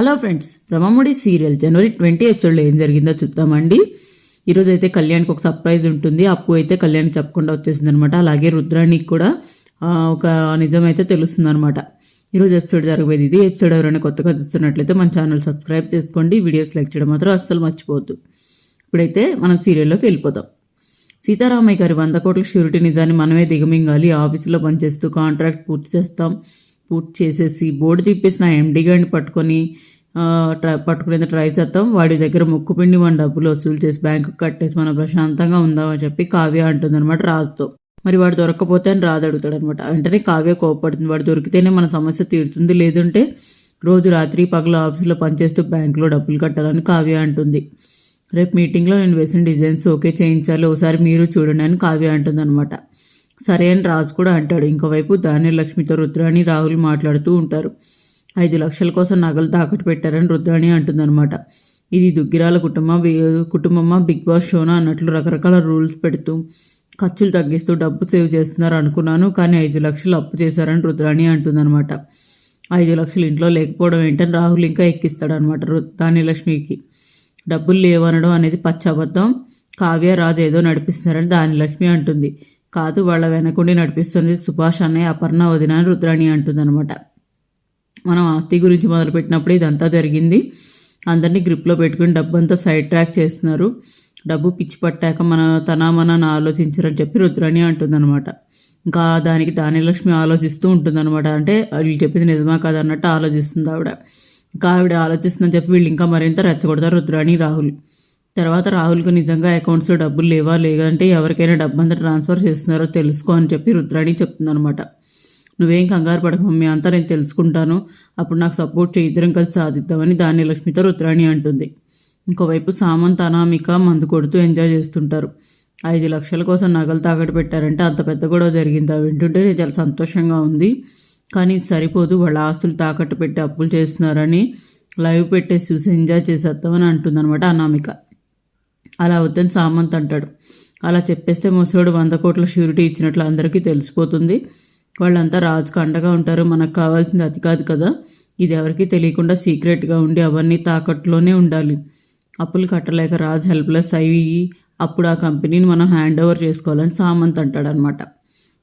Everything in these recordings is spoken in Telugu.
హలో ఫ్రెండ్స్ బ్రహ్మముడి సీరియల్ జనవరి ట్వంటీ ఎపిసోడ్లో ఏం జరిగిందో చూద్దామండి. ఈరోజు అయితే కళ్యాణ్కి ఒక సర్ప్రైజ్ ఉంటుంది. అప్పు అయితే కళ్యాణ్ చెప్పకుండా వచ్చేసింది అనమాట అలాగే రుద్రానికి కూడా ఒక నిజం అయితే తెలుస్తుంది అనమాట ఈరోజు ఎపిసోడ్ జరగబోయేది ఇది. ఎపిసోడ్ ఎవరైనా కొత్తగా చూస్తున్నట్లయితే మన ఛానల్ సబ్స్క్రైబ్ చేసుకోండి. వీడియోస్ లైక్ చేయడం మాత్రం అస్సలు మర్చిపోవద్దు. ఇప్పుడైతే మనం సీరియల్లోకి వెళ్ళిపోదాం. సీతారామయ్య గారి వంద కోట్ల షూరిటీ నిజాన్ని మనమే దిగమింగాలి. ఆఫీసులో పనిచేస్తూ కాంట్రాక్ట్ పూర్తి చేస్తాం. పూర్తి చేసేసి బోర్డు తిప్పేసిన ఎండి గారిని పట్టుకొని ఆ, ట్రై పట్టుకునేది ట్రై చేద్దాం. వాడి దగ్గర ముక్కు పిండి మన డబ్బులు వసూలు చేసి బ్యాంకు కట్టేసి మనం ప్రశాంతంగా ఉందామని చెప్పి కావ్య అంటుంది అనమాట రాజుతో. మరి వాడు దొరకకపోతే అని రాజు అడుగుతాడు అనమాట వెంటనే కావ్య కోపడుతుంది వాడు దొరికితేనే మన సమస్య తీరుతుంది. లేదంటే రోజు రాత్రి పగలు ఆఫీసులో పనిచేస్తూ బ్యాంకులో డబ్బులు కట్టాలని కావ్య అంటుంది. రేపు మీటింగ్లో నేను వేసిన డిజైన్స్ ఓకే చేయించాలి. ఒకసారి మీరు చూడండి అని కావ్య అంటుంది అనమాట సరే అని రాజు కూడా అంటాడు. ఇంకోవైపు ధాన్యలక్ష్మితో రుద్రాణి రాహుల్ మాట్లాడుతూ ఉంటారు. ఐదు లక్షల కోసం నగలు తాకట్టు పెట్టారని రుద్రాణి అంటుందన్నమాట. ఇది దుగ్గిరాల కుటుంబం కుటుంబమా? Big boss షోనా? అన్నట్లు రకరకాల రూల్స్ పెడుతూ ఖర్చులు తగ్గిస్తూ డబ్బు సేవ్ చేస్తున్నారు అనుకున్నాను కానీ ఐదు లక్షలు అప్పు చేశారని రుద్రాణి అంటుందన్నమాట. ఐదు లక్షలు ఇంట్లో లేకపోవడం ఏంటని రాహుల్ ఇంకా ఎక్కిస్తాడనమాట రు ధాన్యలక్ష్మికి డబ్బులు లేవనడం అనేది పచ్చబద్ధం. కావ్య రాజు ఏదో నడిపిస్తున్నారని దాని లక్ష్మి అంటుంది. కాదు వాళ్ళ వెనకుండి నడిపిస్తుంది సుభాష్ అన్నయ్య అపర్ణ వదిన అని రుద్రాణి అంటుందన్నమాట. మనం ఆస్తి గురించి మొదలుపెట్టినప్పుడు ఇదంతా జరిగింది. అందరినీ గ్రిప్లో పెట్టుకుని డబ్బంతా సైడ్ ట్రాక్ చేస్తున్నారు. డబ్బు పిచ్చి పట్టాక మన తన మన ఆలోచించరని చెప్పి రుద్రాణి అంటుందన్నమాట. ఇంకా దానికి దానిలక్ష్మి ఆలోచిస్తూ ఉంటుందన్నమాట. అంటే వీళ్ళు చెప్పింది నిజమా కాదు అన్నట్టు ఆలోచిస్తుంది ఆవిడ. ఇంకా ఆవిడ ఆలోచిస్తుందని చెప్పి వీళ్ళు ఇంకా మరింత రెచ్చగొడతారు రుద్రాణి రాహుల్. తర్వాత రాహుల్కి నిజంగా అకౌంట్స్లో డబ్బులు లేవా లేదంటే ఎవరికైనా డబ్బు ట్రాన్స్ఫర్ చేస్తున్నారో తెలుసుకో అని చెప్పి రుద్రాణి చెప్తుందనమాట నువ్వేం కంగారు పడక మమ్మీ అంతా నేను తెలుసుకుంటాను. అప్పుడు నాకు సపోర్ట్ చేయి ఇద్దరం కలిసి సాధిద్దామని దాని లక్ష్మితో రుద్రాణి అంటుంది. ఇంకోవైపు సామంత్ అనామిక మందు కొడుతూ ఎంజాయ్ చేస్తుంటారు. ఐదు లక్షల కోసం నగలు తాకట్టు పెట్టారంటే అంత పెద్ద గొడవ జరిగింది. అవి వింటుంటే నేను చాలా సంతోషంగా ఉంది. కానీ ఇది సరిపోదు వాళ్ళ ఆస్తులు తాకట్టు పెట్టి అప్పులు చేస్తున్నారని లైవ్ పెట్టేసి చూసి ఎంజాయ్ చేసేద్దామని అంటుందన్నమాట అనామిక. అలా వద్దని సామంత్ అంటాడు. అలా చెప్పేస్తే ముసోడు వంద కోట్ల షూరిటీ ఇచ్చినట్లు అందరికీ తెలిసిపోతుంది. వాళ్ళంతా రాజుకు అండగా ఉంటారు. మనకు కావాల్సింది అది కాదు కదా. ఇది ఎవరికీ తెలియకుండా సీక్రెట్గా ఉండి అవన్నీ తాకట్టులోనే ఉండాలి. అప్పులు కట్టలేక రాజు హెల్ప్లెస్ అయ్యి అప్పుడు ఆ కంపెనీని మనం హ్యాండ్ ఓవర్ చేసుకోవాలని సామంత్ అంటాడనమాట.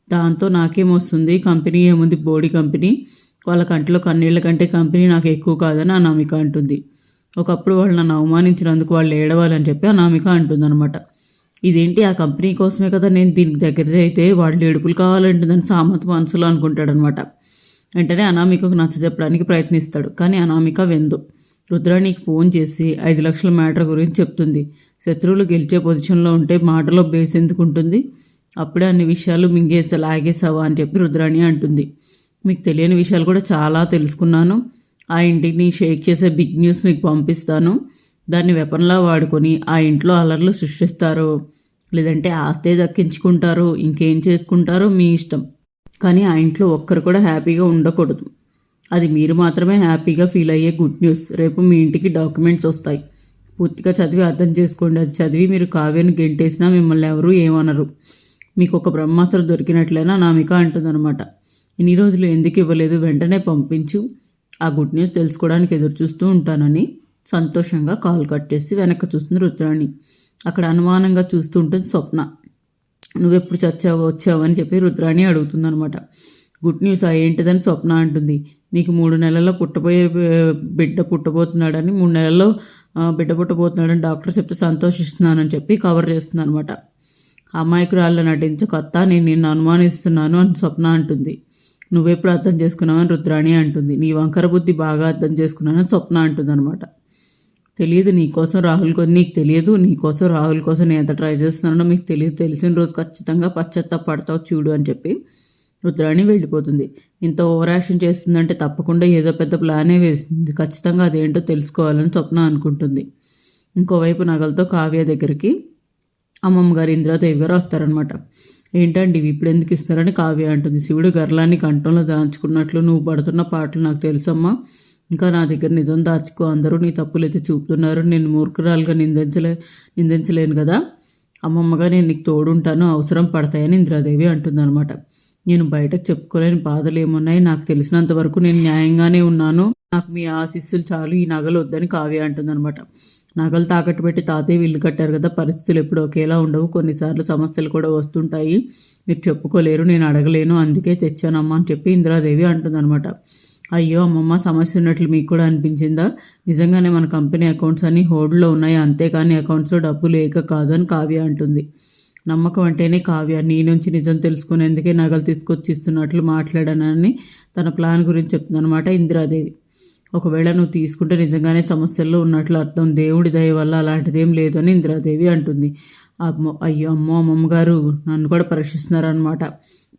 దాంతో నాకేమొస్తుంది కంపెనీ ఏముంది? బోడీ కంపెనీ. వాళ్ళ కంటిలో కన్నీళ్ళ కంటే కంపెనీ నాకు ఎక్కువ కాదని అనామిక అంటుంది. ఒకప్పుడు వాళ్ళు నన్ను అవమానించినందుకు వాళ్ళు ఏడవాలని చెప్పి అనామిక అంటుందన్నమాట. ఇదేంటి? ఆ కంపెనీ కోసమే కదా నేను దీనికి దగ్గర అయితే వాళ్ళు ఏడుపులు కావాలంటుందని సామంత్ మనసులో అనుకుంటాడనమాట వెంటనే అనామికకు నచ్చ చెప్పడానికి ప్రయత్నిస్తాడు. కానీ అనామిక వెందు. రుద్రానికి ఫోన్ చేసి ఐదు లక్షల మ్యాటర్ గురించి చెప్తుంది. శత్రువులు గెలిచే పొజిషన్లో ఉంటే మాటలో బేస్ ఎందుకు ఉంటుంది? అప్పుడే అన్ని విషయాలు మింగేసా లాగేసావా అని చెప్పి రుద్రాణి అంటుంది. మీకు తెలియని విషయాలు కూడా చాలా తెలుసుకున్నాను. ఆ ఇంటిని షేక్ చేసే బిగ్ న్యూస్ మీకు పంపిస్తాను. దాన్ని వెపన్లా వాడుకొని ఆ ఇంట్లో అలర్లు సృష్టిస్తారు. లేదంటే ఆస్తే దక్కించుకుంటారు. ఇంకేం చేసుకుంటారో మీ ఇష్టం. కానీ ఆ ఇంట్లో ఒక్కరు కూడా హ్యాపీగా ఉండకూడదు. అది మీరు మాత్రమే హ్యాపీగా ఫీల్ అయ్యే గుడ్ న్యూస్. రేపు మీ ఇంటికి డాక్యుమెంట్స్ వస్తాయి. పూర్తిగా చదివి అర్థం చేసుకోండి. అది చదివి మీరు కావ్యను గెంటేసినా మిమ్మల్ని ఎవరూ ఏమనరు. మీకు ఒక బ్రహ్మాస్త్రం దొరికినట్లయినా నామిక అంటుందన్నమాట. ఇన్ని రోజులు ఎందుకు ఇవ్వలేదు? వెంటనే పంపించు. ఆ గుడ్ న్యూస్ తెలుసుకోవడానికి ఎదురు చూస్తూ ఉంటానని సంతోషంగా కాల్ కట్ చేసి వెనక్కి చూస్తుంది రుద్రాణి. అక్కడ అనుమానంగా చూస్తూ ఉంటుంది స్వప్న. నువ్వెప్పుడు చచ్చావో వచ్చావు అని చెప్పి రుద్రాణి అడుగుతుందనమాట. గుడ్ న్యూస్ ఏంటిదని స్వప్న అంటుంది. నీకు మూడు నెలల్లో పుట్టబోయే బిడ్డ పుట్టబోతున్నాడని మూడు నెలల్లో బిడ్డ పుట్టబోతున్నాడని డాక్టర్ చెప్తే సంతోషిస్తున్నానని చెప్పి కవర్ చేస్తుంది అనమాట అమాయకురాల్లో నటించకొత్త నేను నిన్ను అనుమానిస్తున్నాను అని స్వప్న అంటుంది. నువ్వెప్పుడు అర్థం చేసుకున్నావని రుద్రాణి అంటుంది. నీ వంకర బుద్ధి బాగా అర్థం చేసుకున్నానని స్వప్న అంటుందన్నమాట. తెలియదు నీకోసం రాహుల్ కోసం నీకు తెలియదు నీకోసం రాహుల్ కోసం నేను ఎంత ట్రై చేస్తున్నానో మీకు తెలియదు తెలిసిన రోజు ఖచ్చితంగా పశ్చాత్తాప పడతావు చూడు అని చెప్పి రుద్రాణి వెళ్ళిపోతుంది. ఇంత ఓవర్ యాక్షన్ చేస్తుందంటే తప్పకుండా ఏదో పెద్ద ప్లానే వేసింది. ఖచ్చితంగా అదేంటో తెలుసుకోవాలని స్వప్న అనుకుంటుంది. ఇంకోవైపు నగలతో కావ్య దగ్గరికి అమ్మమ్మ గారు ఇంద్రాదేవి గారు వస్తారనమాట ఏంటండి ఇవి ఇప్పుడు ఎందుకు ఇస్తారని కావ్య అంటుంది. శివుడు గర్లాన్ని కంఠంలో దాచుకున్నట్లు నువ్వు పడుతున్న పాటలు నాకు తెలుసమ్మా. ఇంకా నా దగ్గర నిజం దాచుకో. అందరూ నీ తప్పులైతే చూపుతున్నారు. నేను మూర్ఖురాలుగా నిందించలే నిందించలేను కదా. అమ్మమ్మగా నేను నీకు తోడుంటాను. అవసరం పడతాయని ఇంద్రాదేవి అంటుందన్నమాట. నేను బయటకు చెప్పుకోలేని బాధలు ఏమున్నాయి? నాకు తెలిసినంత వరకు నేను న్యాయంగానే ఉన్నాను. నాకు మీ ఆశీస్సులు చాలు. ఈ నగలు వద్దని కావ్య అంటుందన్నమాట. నగలు తాకట్టు పెట్టి తాతయ్య ఇల్లు కట్టారు కదా పరిస్థితులు ఎప్పుడు ఒకేలా ఉండవు. కొన్నిసార్లు సమస్యలు కూడా వస్తుంటాయి. మీరు చెప్పుకోలేరు నేను అడగలేను అందుకే తెచ్చానమ్మా అని చెప్పి ఇందిరాదేవి అంటుందన్నమాట. అయ్యో అమ్మమ్మ సమస్య ఉన్నట్లు మీకు కూడా అనిపించిందా? నిజంగానే మన కంపెనీ అకౌంట్స్ అన్ని హోల్డ్లో ఉన్నాయి అంతేకాని అకౌంట్స్లో డబ్బు లేక కాదని కావ్య అంటుంది. నమ్మకం అంటేనే కావ్య నీ నుంచి నిజం తెలుసుకునేందుకే నగలు తీసుకొచ్చి ఇస్తున్నట్లు మాట్లాడానని తన ప్లాన్ గురించి చెప్తుందన్నమాట ఇందిరాదేవి. ఒకవేళ నువ్వు తీసుకుంటే నిజంగానే సమస్యల్లో ఉన్నట్లు అర్థం. దేవుడి దయ వల్ల అలాంటిదేం లేదని ఇందిరాదేవి అంటుంది. అమ్మో అయ్యో అమ్మో అమ్మమ్మగారు నన్ను కూడా పరీక్షిస్తున్నారనమాట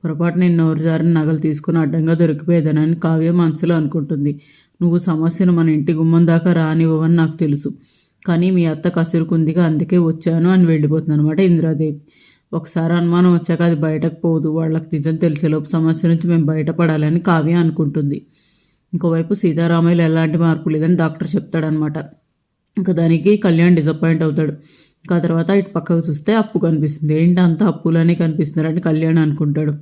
పొరపాటు నేను నోరుజారిన నగలు తీసుకుని అడ్డంగా దొరికిపోయేదనని కావ్య మనసులో అనుకుంటుంది. నువ్వు సమస్యను మన ఇంటి గుమ్మం దాకా రానివ్వవని నాకు తెలుసు. కానీ మీ అత్త కసురుకుందిగా అందుకే వచ్చాను అని వెళ్ళిపోతుంది అనమాట ఇందిరాదేవి. ఒకసారి అనుమానం వచ్చాక అది బయటకు పోదు. వాళ్ళకి నిజం తెలిసేలోపు సమస్య నుంచి మేము బయటపడాలని కావ్య అనుకుంటుంది. ఇంకోవైపు సీతారామయ్యలు ఎలాంటి మార్పు లేదని డాక్టర్ చెప్తాడనమాట ఇంకా దానికి కళ్యాణ్ డిసప్పాయింట్ అవుతాడు. ఇంకా తర్వాత ఇటు పక్కకు చూస్తే అప్పు కనిపిస్తుంది. ఏంటి అంత అప్పులనే కనిపిస్తున్నారని కళ్యాణ్ అనుకుంటాడు.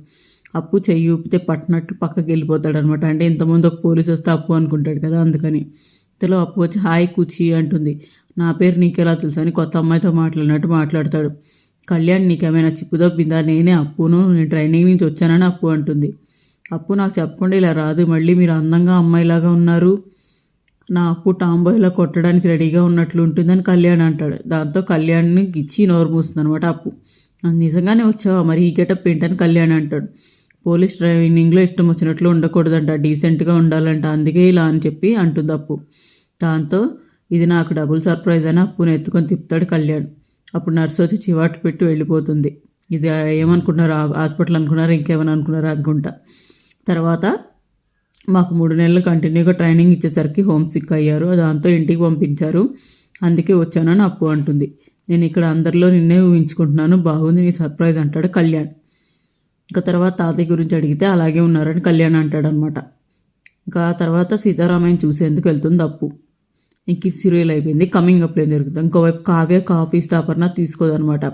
అప్పు చెయ్యి ఊపితే పట్టినట్లు పక్కకి వెళ్ళిపోతాడు అనమాట అంటే ఇంతమంది ఒక పోలీస్ వస్తే అప్పు అనుకుంటాడు కదా అందుకని. ఇంతలో అప్పు వచ్చి హాయ్ కూచి అంటుంది. నా పేరు నీకెలా తెలుసు? అని కొత్త అమ్మాయితో మాట్లాడినట్టు మాట్లాడతాడు. కళ్యాణ్ నీకేమైనా చిప్పుదొబ్బిందా నేనే అప్పును నేను ట్రైనింగ్ నుంచి వచ్చానని అప్పు అంటుంది. అప్పు నాకు చెప్పకుండా ఇలా రాదు. మళ్ళీ మీరు అందంగా అమ్మాయిలాగా ఉన్నారు. నా అప్పు టాంబాయ్లా కొట్టడానికి రెడీగా ఉన్నట్లు ఉంటుందని కళ్యాణ్ అంటాడు. దాంతో కళ్యాణ్ని ఇచ్చి నోరు మూస్తుంది అనమాట అప్పు నిజంగానే వచ్చావా? మరి ఈ గెటప్ ఏంటని కళ్యాణ్ అంటాడు. పోలీస్ ట్రైనింగ్లో ఇష్టం వచ్చినట్లు ఉండకూడదంట. డీసెంట్గా ఉండాలంట. అందుకే ఇలా అని చెప్పి అంటుంది అప్పు. దాంతో ఇది నాకు డబుల్ సర్ప్రైజ్ అని అప్పుని ఎత్తుకొని తిప్పుతాడు కళ్యాణ్. అప్పుడు నర్సు వచ్చి చివాట్లు పెట్టి వెళ్ళిపోతుంది. ఇది ఏమనుకున్నారు హాస్పిటల్ అనుకున్నారా? ఇంకేమైనా అనుకున్నారా? అనుకుంటా. తర్వాత మాకు మూడు నెలలు కంటిన్యూగా ట్రైనింగ్ ఇచ్చేసరికి హోమ్ సిక్ అయ్యారు. దాంతో ఇంటికి పంపించారు. అందుకే వచ్చానని అప్పు అంటుంది. నేను ఇక్కడ అందరిలో నిన్నే ఊహించుకుంటున్నాను. బాగుంది నీ సర్ప్రైజ్ అంటాడు కళ్యాణ్. ఇంకా తర్వాత తాతయ్య గురించి అడిగితే అలాగే ఉన్నారని కళ్యాణ్ అంటాడనమాట ఇంకా తర్వాత సీతారామయ్యని చూసేందుకు వెళ్తుంది అప్పు. ఇంక సీరియల్ అయిపోయింది. కమింగ్ అప్లో ఏం జరుగుతుంది? ఇంకోవైపు కావ్య కాఫీ ఇస్తే అపర్ణ తీసుకోదనమాట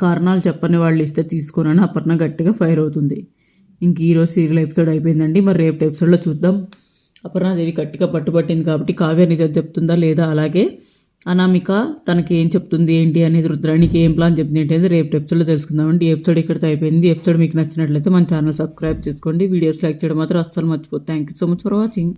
కారణాలు చెప్పని వాళ్ళు ఇస్తే తీసుకోనని అపర్ణ గట్టిగా ఫైర్ అవుతుంది. ఇంక ఈరోజు సీరియల్ ఎపిసోడ్ అయిపోయిందండి. మరి రేపు ఎపిసోడ్లో చూద్దాం. అపర్ణాదేవి గట్టిగా పట్టుబట్టింది కాబట్టి కావ్య నిజం చెప్తుందా లేదా అలాగే అనామిక తనకి ఏం చెప్తుంది ఏంటి అనేది రుద్రానికి ఏం ప్లాన్ చెప్తుంది ఏంటి అనేది రేపు ఎపిసోడ్లో తెలుసుకుందామండి. ఎపిసోడ్ ఇక్కడితో అయిపోయింది. ఎపిసోడ్ మీకు నచ్చినట్లయితే మన ఛానల్ సబ్స్క్రైబ్ చేసుకోండి. వీడియోస్ లైక్ చేయడం మాత్రం అస్సలు మర్చిపోతుంది thank you so much for watching